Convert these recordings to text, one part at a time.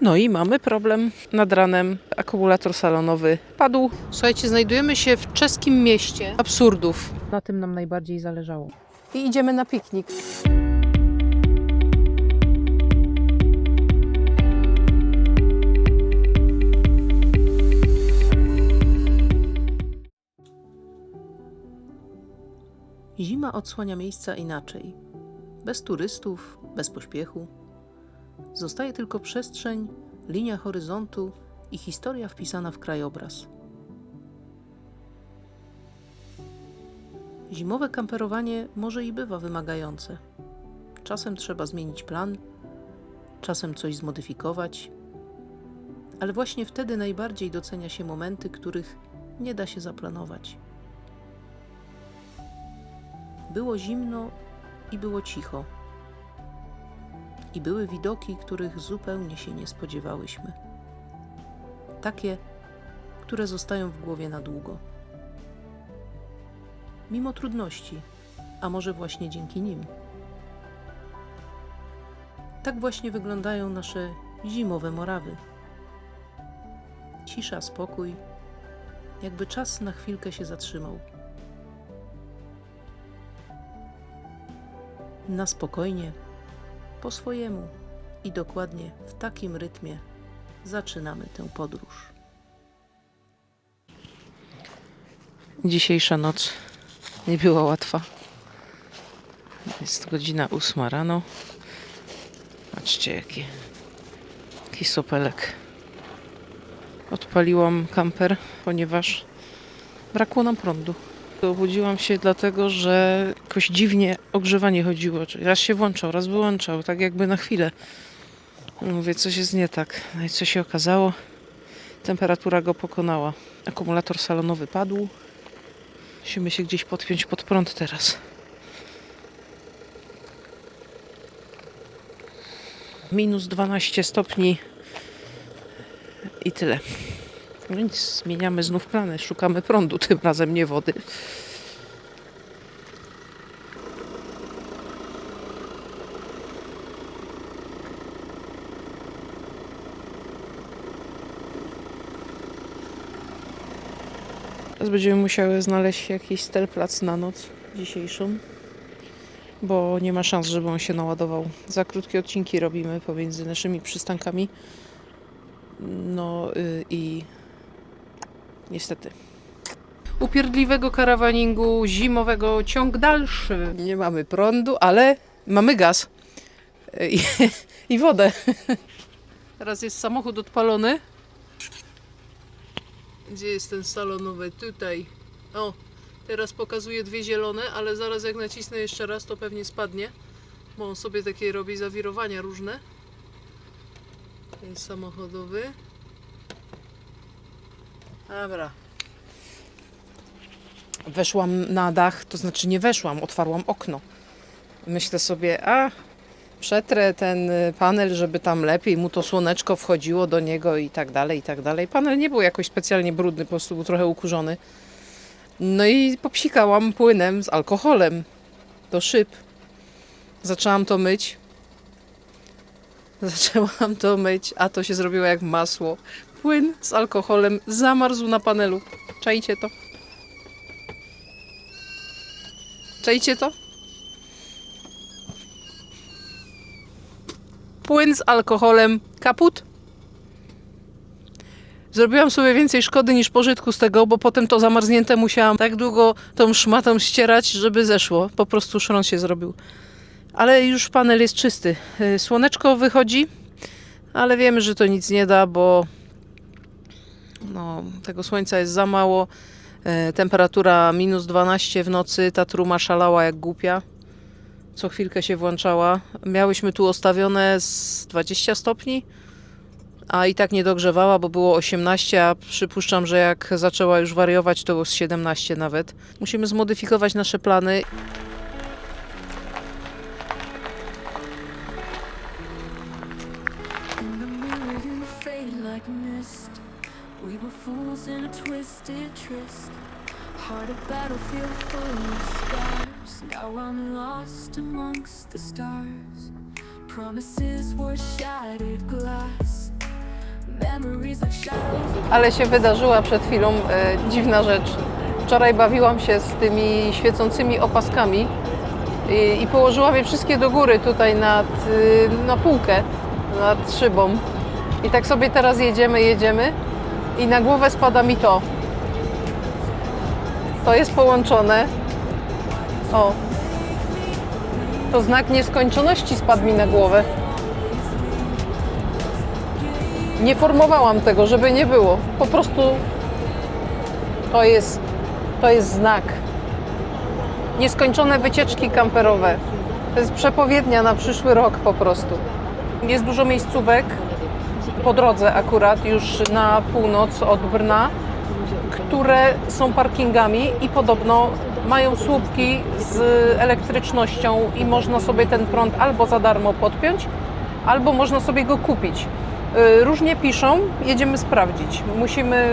No i mamy problem. Nad ranem akumulator salonowy padł. Słuchajcie, znajdujemy się w czeskim mieście absurdów. Na tym nam najbardziej zależało. I idziemy na piknik. Zima odsłania miejsca inaczej. Bez turystów, bez pośpiechu. Zostaje tylko przestrzeń, linia horyzontu i historia wpisana w krajobraz. Zimowe kamperowanie może i bywa wymagające. Czasem trzeba zmienić plan, czasem coś zmodyfikować, ale właśnie wtedy najbardziej docenia się momenty, których nie da się zaplanować. Było zimno i było cicho. I były widoki, których zupełnie się nie spodziewałyśmy. Takie, które zostają w głowie na długo. Mimo trudności, a może właśnie dzięki nim. Tak właśnie wyglądają nasze zimowe morawy. Cisza, spokój, jakby czas na chwilkę się zatrzymał. na spokojnie, po swojemu i dokładnie w takim rytmie zaczynamy tę podróż. Dzisiejsza noc nie była łatwa. Jest godzina ósma rano. Patrzcie, jaki, jaki sopelek. Odpaliłam kamper, ponieważ brakło nam prądu. Obudziłam się dlatego, że jakoś dziwnie ogrzewanie chodziło. Czyli raz się włączał, raz wyłączał, tak jakby na chwilę. Mówię, coś jest nie tak. No i co się okazało? Temperatura go pokonała. Akumulator salonowy padł. Musimy się gdzieś podpiąć pod prąd teraz. Minus 12 stopni i tyle. No Więc zmieniamy znów plany, szukamy prądu, tym razem nie wody. Teraz będziemy musiały znaleźć jakiś stelplac na noc dzisiejszą, bo nie ma szans, żeby on się naładował. Za krótkie odcinki robimy pomiędzy naszymi przystankami. No y, i Niestety. Upierdliwego karawaningu zimowego ciąg dalszy. Nie mamy prądu, ale mamy gaz i, i wodę. Teraz jest samochód odpalony. Gdzie jest ten salonowy? Tutaj. O, teraz pokazuje dwie zielone, ale zaraz jak nacisnę jeszcze raz, to pewnie spadnie. Bo on sobie takie robi zawirowania różne. Ten samochodowy. Dobra. Weszłam na dach, to znaczy nie weszłam, otwarłam okno. Myślę sobie, a przetrę ten y, panel, żeby tam lepiej mu to słoneczko wchodziło do niego i tak dalej, i tak dalej. Panel nie był jakoś specjalnie brudny, po prostu był trochę ukurzony. No i popsikałam płynem z alkoholem do szyb. Zaczęłam to myć. Zaczęłam to myć, a to się zrobiło jak masło płyn z alkoholem zamarzł na panelu. Czajcie to? Czajcie to? Płyn z alkoholem kaput. Zrobiłam sobie więcej szkody niż pożytku z tego, bo potem to zamarznięte musiałam tak długo tą szmatą ścierać, żeby zeszło. Po prostu szron się zrobił. Ale już panel jest czysty. Y, Słoneczko wychodzi, ale wiemy, że to nic nie da, bo no, tego słońca jest za mało. E, temperatura minus 12 w nocy, ta truma szalała jak głupia. Co chwilkę się włączała. Miałyśmy tu ostawione z 20 stopni, a i tak nie dogrzewała, bo było 18, a przypuszczam, że jak zaczęła już wariować, to było z 17 nawet. Musimy zmodyfikować nasze plany. In a twisted tryst Heart battlefield full of scars Now I'm lost amongst the stars Promises were shattered glass trees like shadows. Ale się wydarzyła przed chwilą e, dziwna rzecz. Wczoraj bawiłam się z tymi świecącymi opaskami i, i położyłam je wszystkie do góry tutaj nad, y, na półkę, nad szybą. I tak sobie teraz jedziemy, jedziemy i na głowę spada mi to. To jest połączone. O. To znak nieskończoności spadł mi na głowę. Nie formowałam tego, żeby nie było. Po prostu to jest, to jest znak. Nieskończone wycieczki kamperowe. To jest przepowiednia na przyszły rok po prostu. Jest dużo miejscówek po drodze akurat już na północ od Brna, które są parkingami i podobno mają słupki z elektrycznością i można sobie ten prąd albo za darmo podpiąć, albo można sobie go kupić. Y, Różnie piszą, jedziemy sprawdzić. Musimy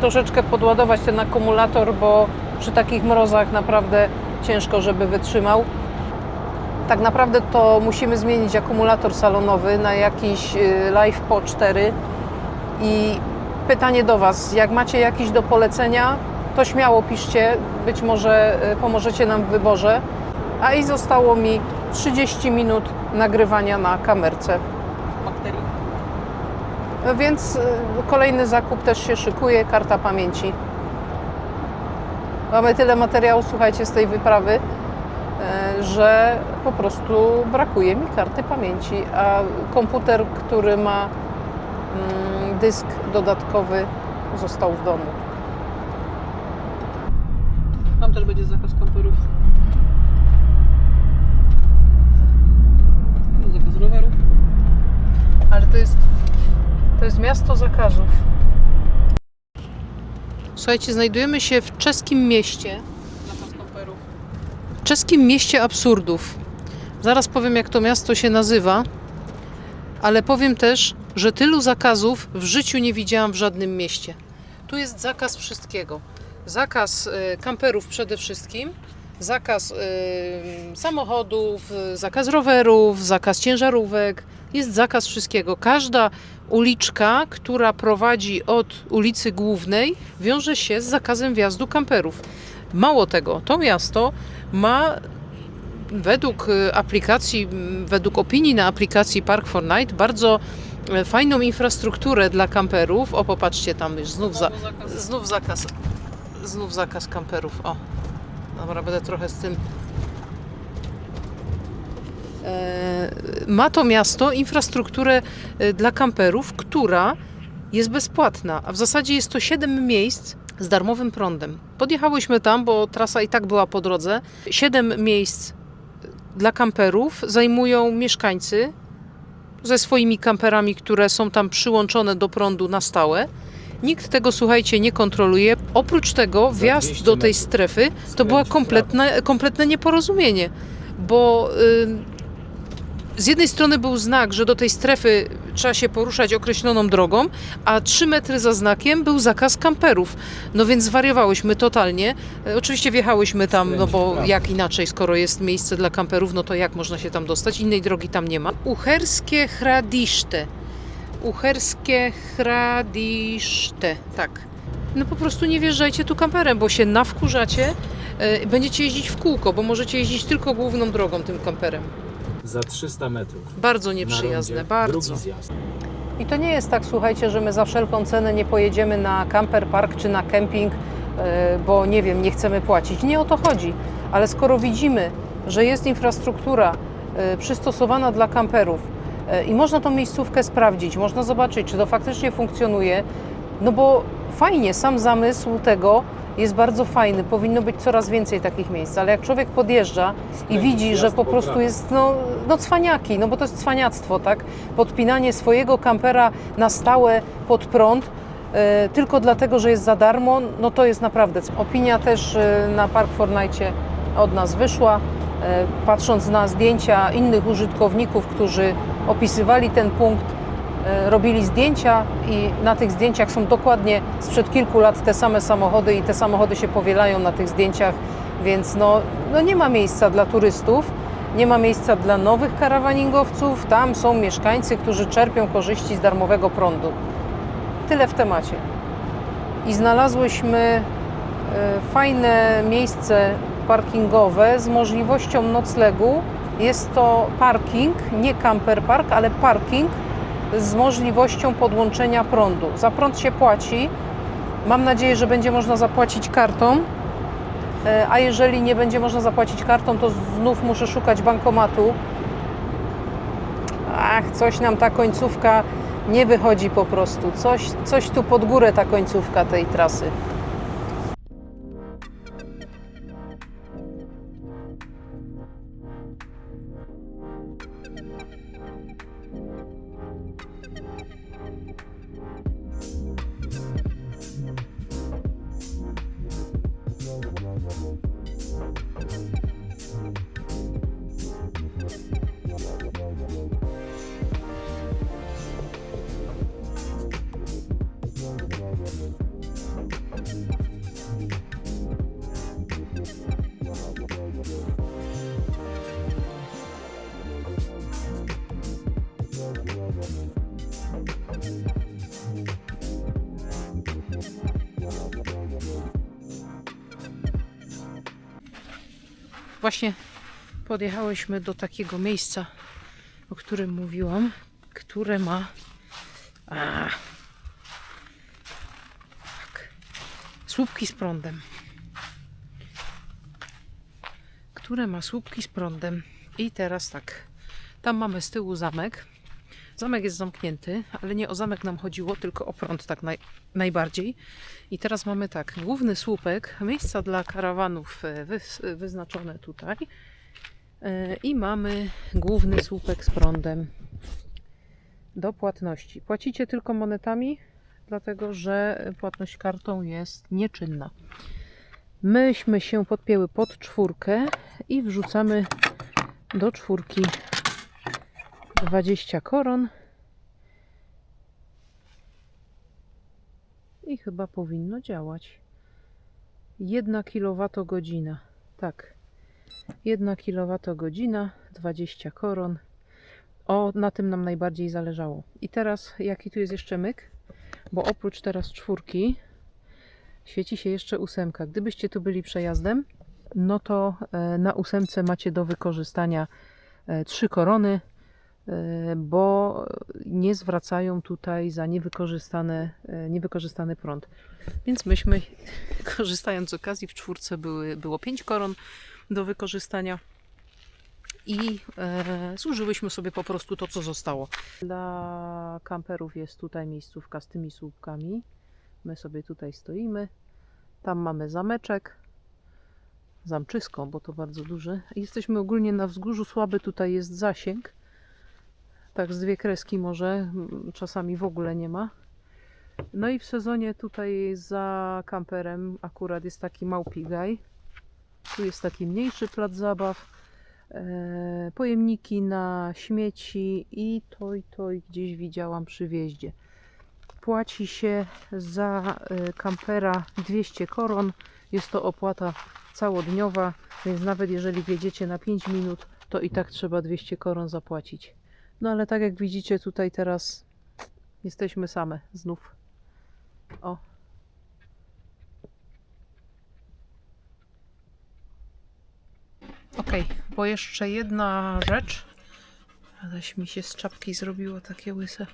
troszeczkę podładować ten akumulator, bo przy takich mrozach naprawdę ciężko, żeby wytrzymał. Tak naprawdę to musimy zmienić akumulator salonowy na jakiś Life Po 4 i pytanie do Was, jak macie jakiś do polecenia, to śmiało piszcie, być może y, pomożecie nam w wyborze. A i zostało mi 30 minut nagrywania na kamerce. Więc y, kolejny zakup też się szykuje, karta pamięci. Mamy tyle materiału, słuchajcie, z tej wyprawy, że po prostu brakuje mi karty pamięci, a komputer, który ma mm, dysk dodatkowy, został w domu. Tam też będzie zakaz kamperów. Zakaz rowerów. Ale to jest, to jest miasto zakazów. Słuchajcie, znajdujemy się w czeskim mieście. Czeskim mieście absurdów. Zaraz powiem, jak to miasto się nazywa, ale powiem też, że tylu zakazów w życiu nie widziałam w żadnym mieście. Tu jest zakaz wszystkiego. Zakaz y, kamperów przede wszystkim, zakaz y, samochodów, zakaz rowerów, zakaz ciężarówek. Jest zakaz wszystkiego. Każda uliczka, która prowadzi od ulicy Głównej, wiąże się z zakazem wjazdu kamperów. Mało tego, to miasto ma według y, aplikacji, według opinii na aplikacji Park for Night bardzo e, fajną infrastrukturę dla kamperów. O, popatrzcie, tam już znów, za, znów zakaz, znów zakaz kamperów. O, dobra, będę trochę z tym. E, Ma to miasto infrastrukturę e, dla kamperów, która jest bezpłatna, a w zasadzie jest to 7 miejsc z darmowym prądem. Podjechałyśmy tam, bo trasa i tak była po drodze. 7 miejsc dla kamperów zajmują mieszkańcy ze swoimi kamperami, które są tam przyłączone do prądu na stałe. Nikt tego, słuchajcie, nie kontroluje. Oprócz tego, wjazd 200 do tej strefy to w prawo. kompletne, kompletne nieporozumienie, bo y, z jednej strony był znak, że do tej strefy trzeba się poruszać określoną drogą, a 3 metry za znakiem był zakaz kamperów. No więc zwariowałyśmy totalnie. E, Oczywiście wjechałyśmy tam, no bo prawo. jak inaczej, skoro jest miejsce dla kamperów, no to jak można się tam dostać? Innej drogi tam nie ma. Uherskie Hradiszte. Uherskie Hradiszte, tak. No po prostu nie wjeżdżajcie tu kamperem, bo się nawkurzacie. e, Będziecie jeździć w kółko, bo możecie jeździć tylko główną drogą tym kamperem. Za 300 metrów. Bardzo nieprzyjazne, bardzo. Drugi zjazd. I to nie jest tak, słuchajcie, że my za wszelką cenę nie pojedziemy na camper park czy na kemping, e, bo nie wiem, nie chcemy płacić. Nie o to chodzi. Ale skoro widzimy, że jest infrastruktura e, przystosowana dla kamperów e, i można tą miejscówkę sprawdzić, można zobaczyć, czy to faktycznie funkcjonuje, no bo fajnie, sam zamysł tego jest bardzo fajny. Powinno być coraz więcej takich miejsc, ale jak człowiek podjeżdża i widzi, że po prostu jest no, no cwaniaki, no bo to jest cwaniactwo, tak? Podpinanie swojego kampera na stałe pod prąd e, tylko dlatego, że jest za darmo, no to jest naprawdę. Opinia też e, na Park Fortnite od nas wyszła. E, patrząc na zdjęcia innych użytkowników, którzy opisywali ten punkt, robili zdjęcia i na tych zdjęciach są dokładnie sprzed kilku lat te same samochody i te samochody się powielają na tych zdjęciach, więc no, no nie ma miejsca dla turystów, nie ma miejsca dla nowych karawaningowców, tam są mieszkańcy, którzy czerpią korzyści z darmowego prądu. Tyle w temacie. I znalazłyśmy e, fajne miejsce parkingowe z możliwością noclegu. Jest to parking, nie camper park, ale parking z możliwością podłączenia prądu. Za prąd się płaci. Mam nadzieję, że będzie można zapłacić kartą. E, A jeżeli nie będzie można zapłacić kartą, to znów muszę szukać bankomatu. Ach, coś nam ta końcówka nie wychodzi po prostu. Coś, coś tu pod górę ta końcówka tej trasy. Właśnie podjechałyśmy do takiego miejsca, o którym mówiłam, które ma. A, tak, słupki z prądem. Które ma słupki z prądem. I teraz tak. Tam mamy z tyłu zamek. Zamek jest zamknięty, ale nie o zamek nam chodziło, tylko o prąd tak naj, najbardziej. I teraz mamy tak, główny słupek, miejsca dla karawanów e, wys, wyznaczone tutaj. E, I mamy główny słupek z prądem do płatności. Płacicie tylko monetami, dlatego że płatność kartą jest nieczynna. Myśmy się podpięły pod czwórkę i wrzucamy do czwórki 20 koron. I chyba powinno działać. 1 kWh. Tak. 1 kWh, 20 koron. O, na tym nam najbardziej zależało. I teraz, jaki tu jest jeszcze myk? Bo oprócz teraz czwórki, świeci się jeszcze ósemka. Gdybyście tu byli przejazdem, no to e, na ósemce macie do wykorzystania e, trzy korony, bo nie zwracają tutaj za niewykorzystane, e, niewykorzystany prąd. Więc myśmy, korzystając z okazji, w czwórce były, było pięć koron do wykorzystania i e, zużyłyśmy sobie po prostu to, co zostało. Dla kamperów jest tutaj miejscówka z tymi słupkami. My sobie tutaj stoimy. Tam mamy zameczek. Zamczysko, bo to bardzo duże. Jesteśmy ogólnie na wzgórzu, słaby tutaj jest zasięg. Tak z dwie kreski może, m, czasami w ogóle nie ma. No i w sezonie tutaj za kamperem akurat jest taki małpigaj. Tu jest taki mniejszy plac zabaw. E, pojemniki na śmieci i to i to i gdzieś widziałam przy wjeździe. Płaci się za e, kampera 200 koron. Jest to opłata całodniowa, więc nawet jeżeli wjedziecie na 5 minut, to i tak trzeba 200 koron zapłacić. No ale tak jak widzicie tutaj teraz jesteśmy same znów. O. Okej, bo jeszcze jedna rzecz. Aleś mi się z czapki zrobiło takie łyse.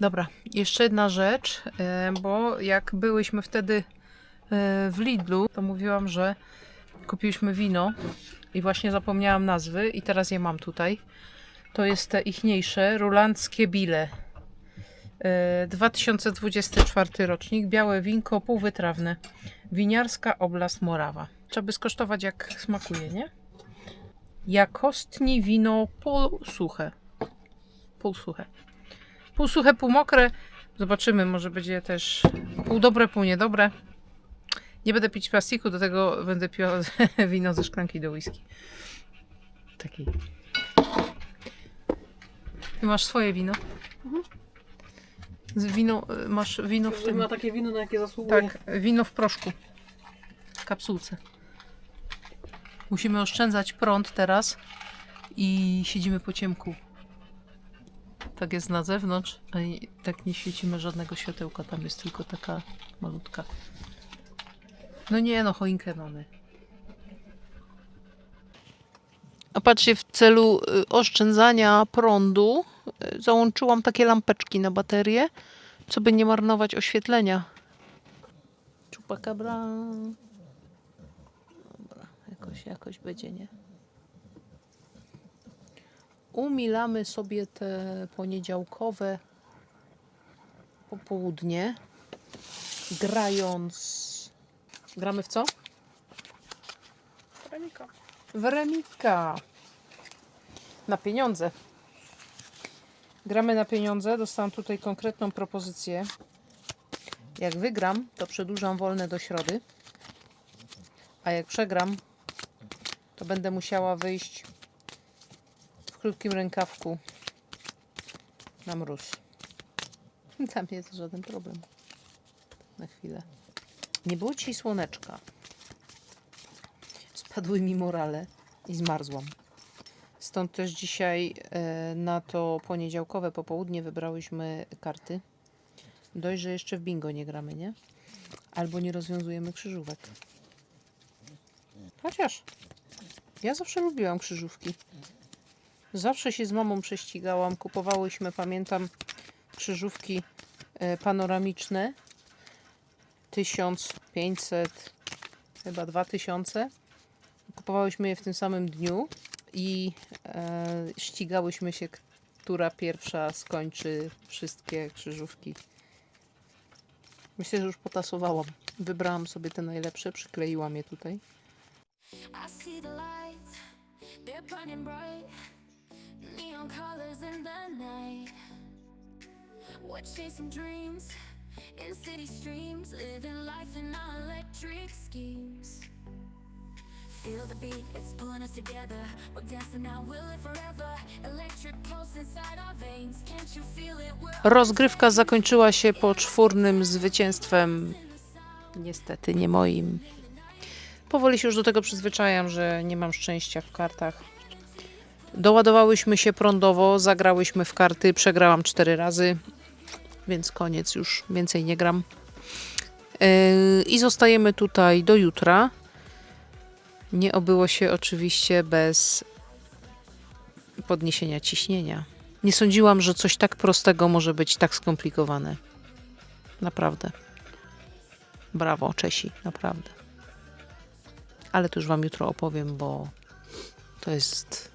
Dobra, jeszcze jedna rzecz, e, bo jak byłyśmy wtedy e, w Lidlu, to mówiłam, że kupiliśmy wino i właśnie zapomniałam nazwy i teraz je mam tutaj. To jest te ichniejsze, rulandzkie bile. E, 2024 rocznik, białe winko półwytrawne. Winiarska Oblast Morawa. Trzeba by skosztować jak smakuje, nie? Jakostni wino półsuche. Półsuche. Półsuche, półmokre. Zobaczymy, może będzie też pół dobre, pół niedobre. Nie będę pić plastiku, do tego będę piła wino ze szklanki do whisky. Takiej. Ty masz swoje wino? Z wino, y, masz wino w tym. ma takie wino, na jakie zasługuje. Tak, wino w proszku. W kapsułce. Musimy oszczędzać prąd teraz i siedzimy po ciemku. Tak jest na zewnątrz, a tak nie świecimy żadnego światełka. Tam jest tylko taka malutka. No nie, no choinkę mamy. A patrzcie, w celu y, oszczędzania prądu y, załączyłam takie lampeczki na baterię, co by nie marnować oświetlenia. Czupakabra. Dobra, jakoś, jakoś będzie, nie? Umilamy sobie te poniedziałkowe popołudnie, grając... Gramy w co? Panika. W remika. Na pieniądze. Gramy na pieniądze. Dostałam tutaj konkretną propozycję. Jak wygram, to przedłużam wolne do środy. A jak przegram, to będę musiała wyjść w krótkim rękawku na mróz. Mnie to żaden problem. Na chwilę. Nie było dzisiaj słoneczka. Spadły mi morale i zmarzłam. Stąd też dzisiaj e, na to poniedziałkowe popołudnie wybrałyśmy karty. Dość, że jeszcze w bingo nie gramy, nie? Albo nie rozwiązujemy krzyżówek. Chociaż ja zawsze lubiłam krzyżówki. Zawsze się z mamą prześcigałam. Kupowałyśmy, pamiętam, krzyżówki e, panoramiczne. 1500, chyba 2000. Kupowałyśmy je w tym samym dniu i e, ścigałyśmy się, która pierwsza skończy wszystkie krzyżówki. Myślę, że już potasowałam. Wybrałam sobie te najlepsze, przykleiłam je tutaj. In city streams, living life in our electric schemes. Feel the beat, it's pulling us together. We're dancing now, forever. Electric pulse inside our veins. Can't you feel it? Rozgrywka zakończyła się poczwórnym zwycięstwem. Niestety nie moim. Powoli się już do tego przyzwyczajam, że nie mam szczęścia w kartach. Doładowałyśmy się prądowo, zagrałyśmy w karty, przegrałam cztery razy, więc koniec, już więcej nie gram. Yy, I zostajemy tutaj do jutra. Nie obyło się oczywiście bez podniesienia ciśnienia. Nie sądziłam, że coś tak prostego może być tak skomplikowane. Naprawdę. Brawo, Czesi, naprawdę. Ale to już Wam jutro opowiem, bo to jest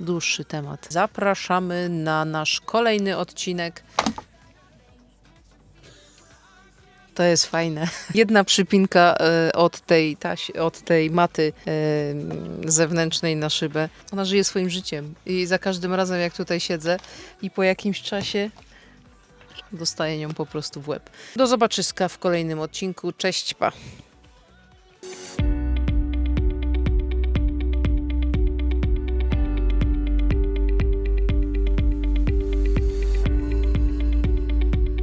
dłuższy temat. Zapraszamy na nasz kolejny odcinek. To jest fajne. Jedna przypinka e, od tej, od tej maty e, zewnętrznej na szybę. Ona żyje swoim życiem i za każdym razem jak tutaj siedzę i po jakimś czasie dostaję nią po prostu w łeb. Do zobaczyska w kolejnym odcinku. Cześć, pa!